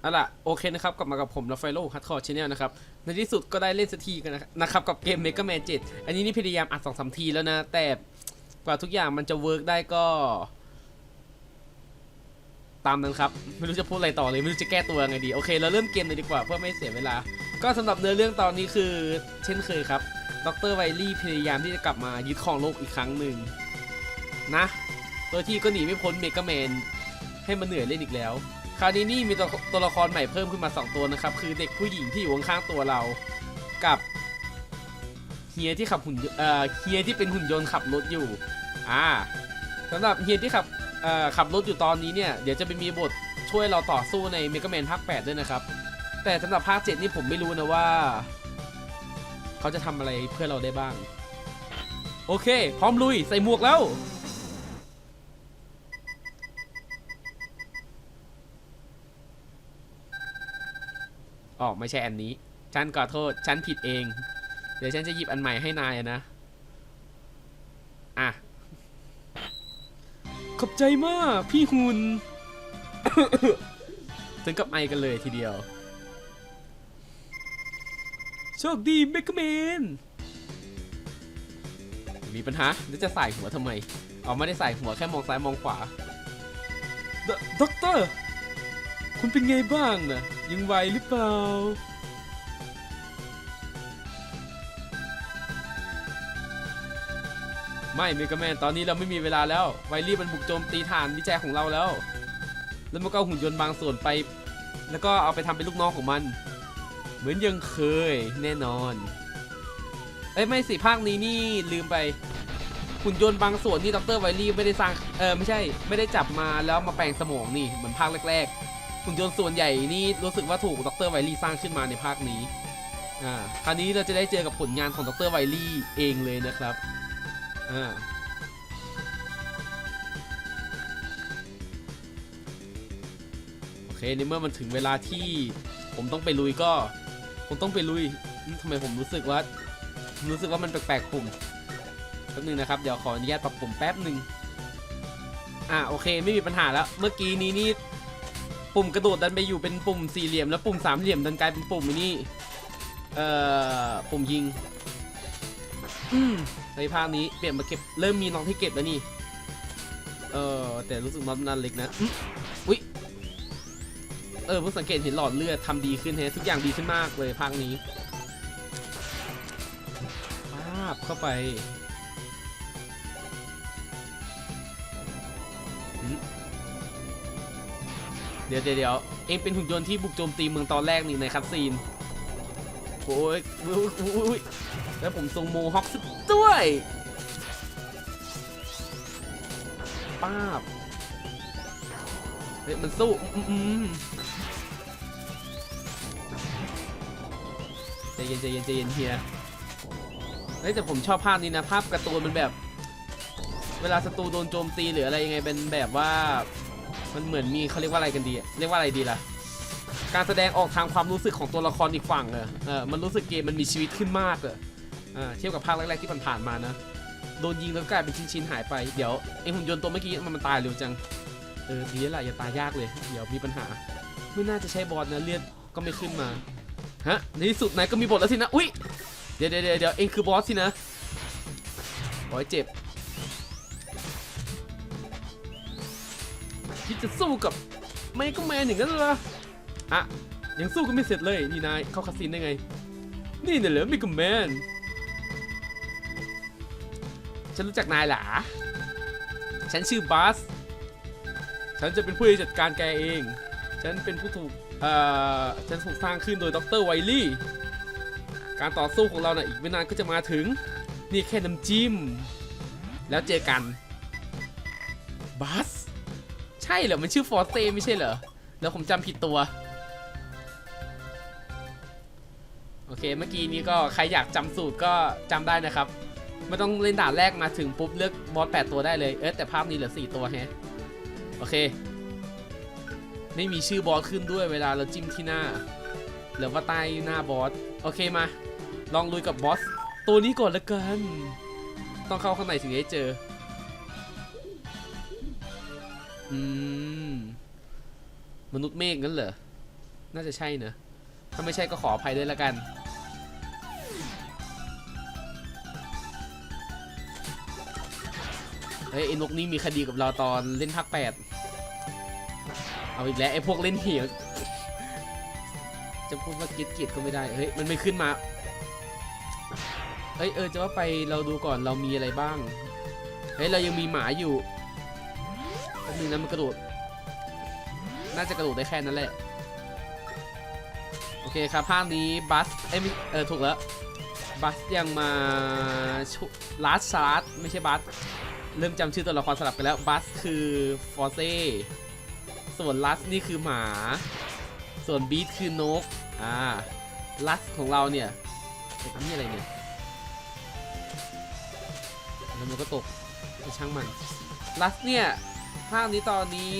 เอาล่ะโอเคนะครับ กลับมากับผมลาฟาโลฮัตคอร์ชแนลนะครับ ในที่สุดก็ได้เล่นสักทีกันนะครับ กับเกม Mega Man 7 อันนี้นี่พยายามอัดสองสามทีแล้วนะ แต่กว่าทุกอย่างมันจะเวิร์กได้ก็ ตามนั้นครับ ไม่รู้จะพูดอะไรต่อเลย ไม่รู้จะแก้ตัวยังไงดี โอเค เราเริ่มเกมเลยดีกว่าเพื่อไม่เสียเวลา ก็สำหรับเนื้อเรื่องตอนนี้คือ เช่นเคยครับดรไวลี่พยายามที่จะกลับมายึดครองโลกอีกครั้งหนึ่งนะโดยที่ก็หนีไม่พ้นเมกาแมนให้มันเหนื่อยเล่นอีกแล้ว คราวนี้นี่มีตัวตัวละครใหม่เพิ่มขึ้นมา 2 ตัวนะครับ คือเด็กผู้หญิงที่อยู่ข้างๆตัวเรากับเฮียที่ขับหุ่นเอ่อเฮียที่เป็นหุ่นยนต์ขับรถอยู่อ่าสำหรับเฮียที่ขับเอ่อขับรถอยู่ตอนนี้เนี่ยเดี๋ยวจะไปมีบทช่วยเราต่อสู้ในเมกาแมนภาค8ด้วยนะครับ แต่สำหรับภาค7นี่ผมไม่รู้นะว่า เขาจะทำอะไรเพื่อเราได้บ้าง โอเค พร้อมลุยใส่หมวกแล้ว อ๋อไม่ใช่อันนี้ ฉันขอโทษ ฉันผิดเอง เดี๋ยวฉันจะหยิบอันใหม่ให้นายนะ อะ ขอบใจมาก พี่หุน ถึงกับไอกันเลยทีเดียว โชคดีเมกแมน มีปัญหาแล้วจะใส่หัวทำไมอ๋อไม่ได้ใส่หัวแค่มองซ้ายมองขวาดด็อกเตอร์ คุณเป็นไงบ้างนะ ยังไหวหรือเปล่า ไม่เมกาแมนตอนนี้เราไม่มีเวลาแล้ว ไวรี่มันบุกโจมตีฐานวิจัยของเราแล้ว แล้วมันก็หุ่นยนต์บางส่วนไป แล้วก็เอาไปทำเป็นลูกน้องของมัน เหมือนยังเคยแน่นอน เอ้ยไม่สิภาคนี้นี่ลืมไปหุ่นยนต์บางส่วนที่ดรไวลี่ไม่ได้สร้าง เออไม่ใช่ ไม่ได้จับมาแล้วมาแปลงสมองนี่เหมือนภาคแรกๆ หุ่นยนต์ส่วนใหญ่นี่รู้สึกว่าถูกดรไวลี่สร้างขึ้นมาในภาคนี้อ่าคราวนี้เราจะได้เจอกับผลงานของดรไวลี่เองเลยนะครับอ่าโอเคในเมื่อมันถึงเวลาที่ผมต้องไปลุยก็ผมต้องไปลุยทำไมผมรู้สึกว่ารู้สึกว่ามันแปลกๆปุ่มแป๊บนึงนะครับเดี๋ยวขออนุญาตปรับปุ่มแป๊บหนึ่งอ่าโอเคไม่มีปัญหาแล้ว เมื่อกี้นี้นี่ ปุ่มกระโดดดันไปอยู่เป็นปุ่มสี่เหลี่ยม แล้วปุ่มสามเหลี่ยมดันกลายเป็นปุ่มไอ้นี่ เอ่อ ปุ่มยิง อืมในภาคนี้เปลี่ยนมาเก็บเริ่มมีน้องที่เก็บแล้วนี่ เออแต่รู้สึกน้องนั้นเล็กนะ อุ้ย เออเพิ่งสังเกตเห็นหลอดเลือดทำดีขึ้นแฮะทุกอย่างดีขึ้นมากเลยภาคนี้ปาบเข้าไป เดี๋ยวเดี๋ยวเองเป็นหุ่นยนต์ที่บุกโจมตีเมืองตอนแรกนี่ในคัตซีนโอ้ยอุ๊ยแล้วผมทรงโมฮอคสุดด้วยป้าบเฮ้ยมันสู้อืมใจเย็นใจเย็นใจเย็นเฮียเฮ้ยแต่ผมชอบภาพนี้นะ ภาพการ์ตูนมันแบบ เวลาศัตรูโดนโจมตีหรืออะไรยังไงเป็นแบบว่า มันเหมือนมีเขาเรียกว่าอะไรกันดีอะเรียกว่าอะไรดีล่ะ การแสดงออกทางความรู้สึกของตัวละครอีกฝั่งเออเออมันรู้สึกเกมมันมีชีวิตขึ้นมากเลยเอ่าเทียบกับภาคแรกๆที่ผ่านๆมานะ โดนยิงแล้วกลายเป็นชิ้นๆหายไป เดี๋ยวไอหุ่นยนต์ตัวเมื่อกี้มันมันตายเร็วจัง เออดีแล้วล่ะอย่าตายยากเลย เดี๋ยวมีปัญหา ไม่น่าจะใช้บอลนะเลือดก็ไม่ขึ้นมา ฮะ ในที่สุดนายก็มีบทแล้วสินะ อุ้ยเดี๋ยวเดี๋ยวเดี๋ยวเดี๋ยวเองคือบอสสินะโอ้ยเจ็บ คิดจะสู้กับไมก็แมนอย่างนั้นเหรออะยังสู้กันไม่เสร็จเลยนี่นายเข้าคาสินได้ไง นี่เนี่ยเหรอไมก็แมนฉันรู้จักนายหรอฉันชื่อบัสฉันจะเป็นผู้จัดการแกเอง ฉันเป็นผู้ถูกเอ่อฉันถูกสร้างขึ้นโดยดรไวลี่ การต่อสู้ของเรานะ่ะอีกไม่นานก็จะมาถึง นี่แค่น้ำจิ้ม แล้วเจอกันบัส ช่เหรอ มันชื่อฟอร์เซไม่ใช่เหรอ แล้วผมจำผิดตัว โอเค เมื่อกี้นี้ก็ใครอยากจำสูตรก็จำได้นะครับ ไม่ต้องเล่นด่านแรกมาถึงปุ๊บเลือกบอส8ตัวได้เลย เอ๊ะแต่ภาพนี้เหลือ 4 ตัวแฮะ โอเค ไม่มีชื่อบอสขึ้นด้วยเวลาเราจิ้มที่หน้าหรือว่าใต้หน้าบอส โอเคมา ลองลุยกับบอสตัวนี้ก่อนละกัน ต้องเข้าข้างในถึงจะเจอ อืม มนุษย์เมฆงั้นเหรอ น่าจะใช่เนอะ ถ้าไม่ใช่ก็ขออภัยด้วยละกัน เฮ้ยไอ้นกนี่มีคดีกับเราตอนเล่นภาคแปด เอาอีกแล้วไอ้พวกเล่นเหี่ยจะพูดว่าเกลียดกลียดก็ไม่ได้ เฮ้ย มันไม่ขึ้นมา เฮ้ย เออ จะว่าไปเราดูก่อนเรามีอะไรบ้าง เฮ้ย เรายังมีหมาอยู่ ป๊บนึงนะมันกระโดด น่าจะกระโดดได้แค่นั้นแหละ โอเคครับภาคนี้บัส เอ้ยไม่เออถูกแล้ว บัสยังมาชุลัสซาร์ไม่ใช่บัส เริ่มจำชื่อตัวละครสลับกันแล้ว บัสคือฟอร์เซ่ส่วนลัสนี่คือหมา ส่วนบีทคือนก อ่า ลัสของเราเนี่ยเอ๊ะนี่อะไรเนี่ย แล้วมันก็ตกช่างมัน ลัสเนี่ย ภาคนี้ตอนนี้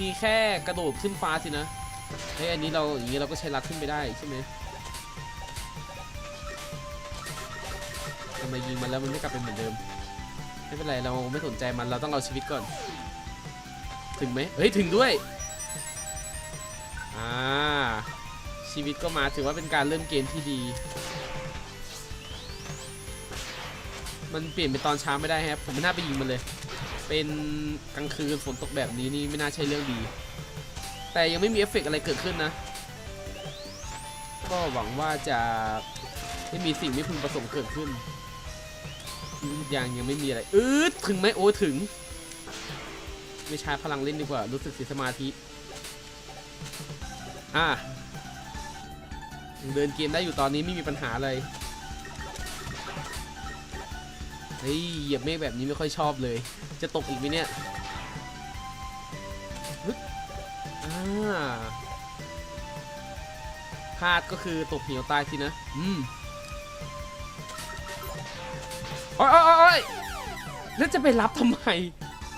มีแค่กระโดดขึ้นฟ้าสินะเฮ้ยอันนี้เราอย่างนี้เราก็ใช้ลัดขึ้นไปได้ใช่ไหมทำไมยิงมันแล้วมันไม่กลับเป็นเหมือนเดิม ไม่เป็นไรเราไม่สนใจมันเราต้องเอาชีวิตก่อน ถึงไหมเฮ้ยถึงด้วยอ่าชีวิตก็มาถือว่าเป็นการเริ่มเกมที่ดี มันเปลี่ยนเป็นตอนเช้าไม่ได้ครับผมไม่น่าไปยิงมันเลย เป็นกลางคืนฝนตกแบบนี้นี่ไม่น่าใช่เรื่องดี แต่ยังไม่มีเอฟเฟกต์อะไรเกิดขึ้นนะ ก็หวังว่าจะไม่มีสิ่งไม่พึงประสงค์เกิดขึ้นอืมยังยังไม่มีอะไรอืดถึงไหมโอ้ถึง ไม่ใช้พลังเล่นดีกว่า รู้สึกเสียสมาธิ อะเดินเกมได้อยู่ตอนนี้ไม่มีปัญหาเลย เฮ้ยเหยียบเมฆแบบนี้ไม่ค่อยชอบเลย จะตกอีกไหมเนี่ยฮึอ่าพลาดก็คือตกเหวตายสินะ อืมโอ้ยโอ้ยโอ้ยแล้วจะไปรับทำไม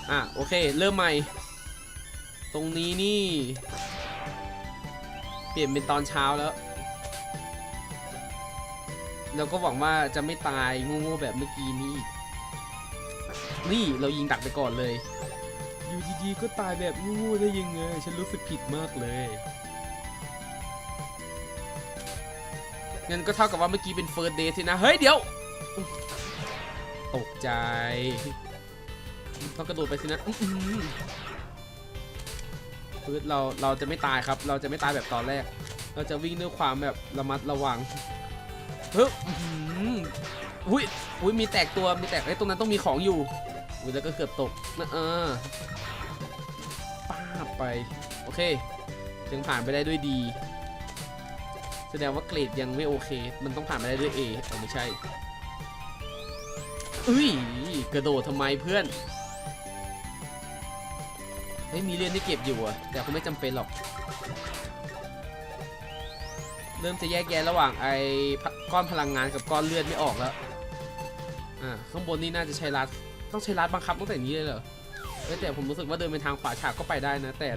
อะ โอเค เริ่มใหม่ ตรงนี้นี่ เปลี่ยนเป็นตอนเช้าแล้วแล้วก็หวังว่าจะไม่ตายโง่ๆแบบเมื่อกี้นี้อีก นี่เรายิงดักไปก่อนเลย อยู่ดีๆก็ตายแบบโง่ๆได้ยังไงฉันรู้สึกผิดมากเลยงั้นก็เท่ากับว่าเมื่อกี้เป็นเฟิร์สเดย์สินะ เฮ้ย เดี๋ยว ตกใจ ต้องกระโดดไปสินะอื้อหือพืชเราเราจะไม่ตายครับ เราจะไม่ตายแบบตอนแรก เราจะวิ่งด้วยความแบบระมัดระวังเฮ้ยอื้อหืออุ้ยอุ้ยมีแตกตัวมีแตกไอ้ยตรงนั้นต้องมีของอยู่ อุ้ยแล้วก็เกือบตกนะเออป้าไป โอเคยังผ่านไปได้ด้วยดี แสดงว่าเกรดยังไม่โอเค มันต้องผ่านไปได้ด้วย A เอาไม่ใช่เอ้ยกระโดดทำไมเพื่อนเฮ้ยมีเรียนที่เก็บอยู่อะแต่คงไม่จำเป็นหรอก เริ่มจะแยกแยะระหว่างไอ้ก้อนพลังงานกับก้อนเลือดไม่ออกแล้ว อ่า ข้างบนนี่น่าจะใช้รัด ต้องใช้รัดบังคับตั้งแต่นี้เลยเหรอเอ้ยแต่ผมรู้สึกว่าเดินไปทางขวาฉากก็ไปได้นะ แต่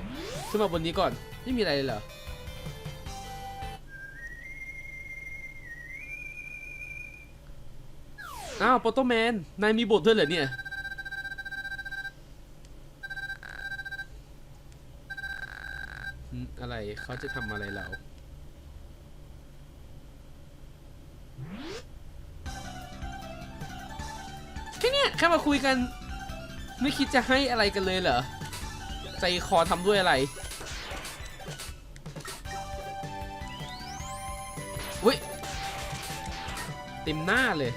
ขึ้นมาบนนี้ก่อนไม่มีอะไรเลยเหรออ้าวโปโตแมนนายมีบทด้วยเหรอเนี่ยอืมอะไรเขาจะทำอะไรเรา ค่เนี้ยแค่มาคุยกัน ไม่คิดจะให้อะไรกันเลยเหรอ ใจคอทำด้วยอะไรอุ้ยเต็มหน้าเลย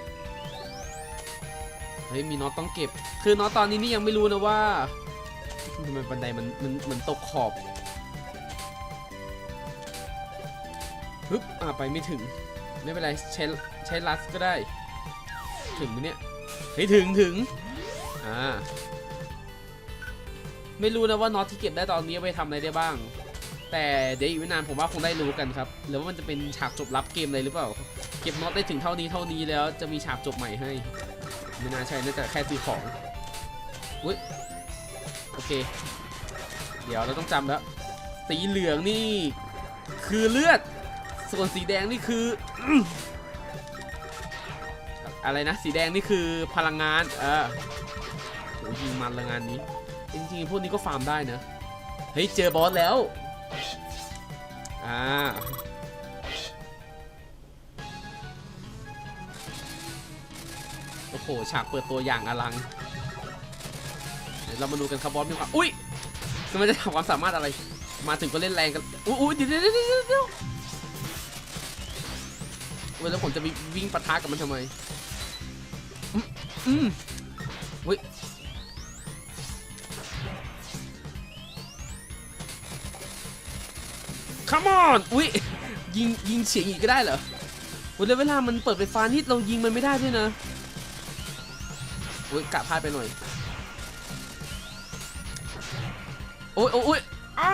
เฮ้ย มีน็อตต้องเก็บ คือน็อตตอนนี้นี่ยังไม่รู้นะว่าทำไมบันไดมันมันมือนตกขอบฮึบอ่าไปไม่ถึง ไม่เป็นไร ใช้ใช้ลัสก็ได้ ถึงไหมเนี่ย เฮ้ยถึงถึงอ่าไม่รู้นะว่าน็อตที่เก็บได้ตอนนี้เอาไปทำอะไรได้บ้าง แต่เดี๋ยวอีกไม่นานผมว่าคงได้รู้กันครับหรือว่ามันจะเป็นฉากจบลับเกมอะไรหรือเปล่า เก็บน็อตได้ถึงเท่านี้เท่านี้แล้วจะมีฉากจบใหม่ให้ ไม่น่าใช่น่าจะแค่ซื้อของอุ้ยโอเค เดี๋ยวเราต้องจำแล้วสีเหลืองนี่คือเลือด ส่วนสีแดงนี่คือ อะไรนะสีแดงนี่คือพลังงานเออโหยิงมันละงานนี้ จริงๆพวกนี้ก็ฟาร์มได้นะเฮ้ยเจอบอสแล้วอ่าโอ้โหฉากเปิดตัวอย่างอลังเดี๋ยวเรามาดูกันครับบอสมีความอุ้ยมันจะทำความสามารถอะไร มาถึงก็เล่นแรงกันอุ้ยอุ้ยเดี๋ยวเดี๋ยวเดี๋ยวเดี๋ยวเดี๋ยวเว้ยแล้วผมจะไปวิ่งปะทะกับมันทำไม อืมอุ้ย come on อุ้ยยิงยิงเฉียงอีกก็ได้เหรอโอ้ยวเวลามันเปิดไฟฟ้านี่เรายิงมันไม่ได้ด้วยนะโอ้ยกะพลาดไปหน่อยโอ้ยโอ้ยโอ้ยอ้า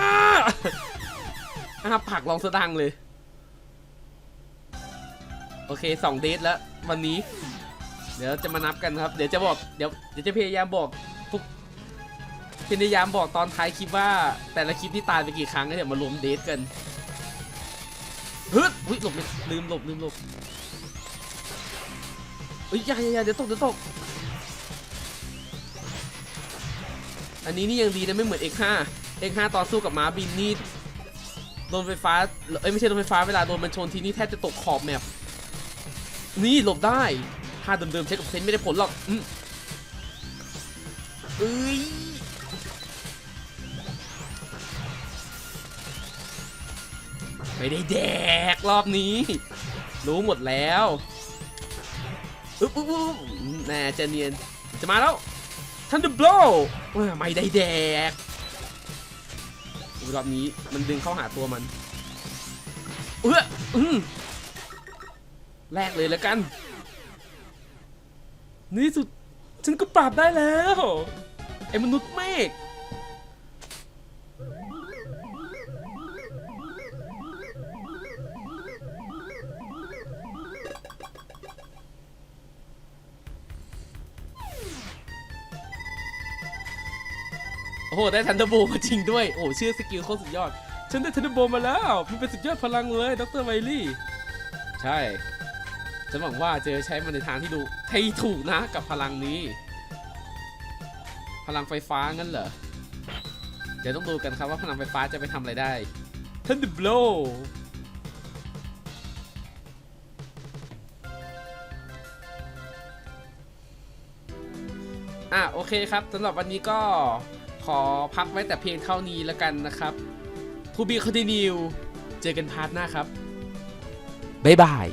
อ้าผักลองสะดังเลย โอเคสองเดทแล้ว วันนี้ เดี๋ยวจะมานับกันครับ เดี๋ยวจะบอก เดี๋ยวเดี๋ยวจะพยายามบอกทุกพยายามบอกตอนท้ายคลิปว่า แต่ละคลิปที่ตายไปกี่ครั้งแล้วเดี๋ยวมารวมเดทกันฮึดอุ้ยหลบลืมหลบลืมหลบอุ้ยย่าอย่าอย่าเดี๋ยวตกเดี๋ยวตก อันนี้นี่ยังดีนะไม่เหมือน X5 X5 ตอนสู้กับม้าบินนี่โดนไฟฟ้า เอ้ยไม่ใช่โดนไฟฟ้าเวลาโดนมันชนทีนี่แทบจะตกขอบแมปนี่หลบได้ ท่าเดิมๆใช้กับเซนไม่ได้ผลหรอกอืมเอ้ยไม่ได้แดกรอบนี้ รู้หมดแล้วอุ๊บอุ๊บอุ๊บแน่เจเนียน จะมาแล้วทันเดอร์โบลไม่ได้แดกรอบนี้มันดึงเข้าหาตัวมัน เอออืมแรกเลยแล้วกัน ในี่สุด ฉันก็ปราบได้แล้วไอ้มนุษย์เมฆโอ้โห ได้ทันเดอร์โบมาจริงด้วย โอ้โหชื่อสกิลโคตรสุดยอด ฉันได้ทันเดอร์โบมาแล้ว มันเป็นสุดยอดพลังเลยดรไวลี่ ใช่ ฉันหวังว่าจะใช้มันในทางที่ดูให้ถูกนะกับพลังนี้ พลังไฟฟ้างั้นเหรอ เดี๋ยวต้องดูกันครับว่าพลังไฟฟ้าจะไปทำอะไรได้ทันเดอร์โบอะโอเคครับสำหรับวันนี้ก็ขอพักไว้แต่เพียงเท่านี้แล้วกันนะครับ To be continue เจอกันพาร์ทหน้าครับ บ๊ายบาย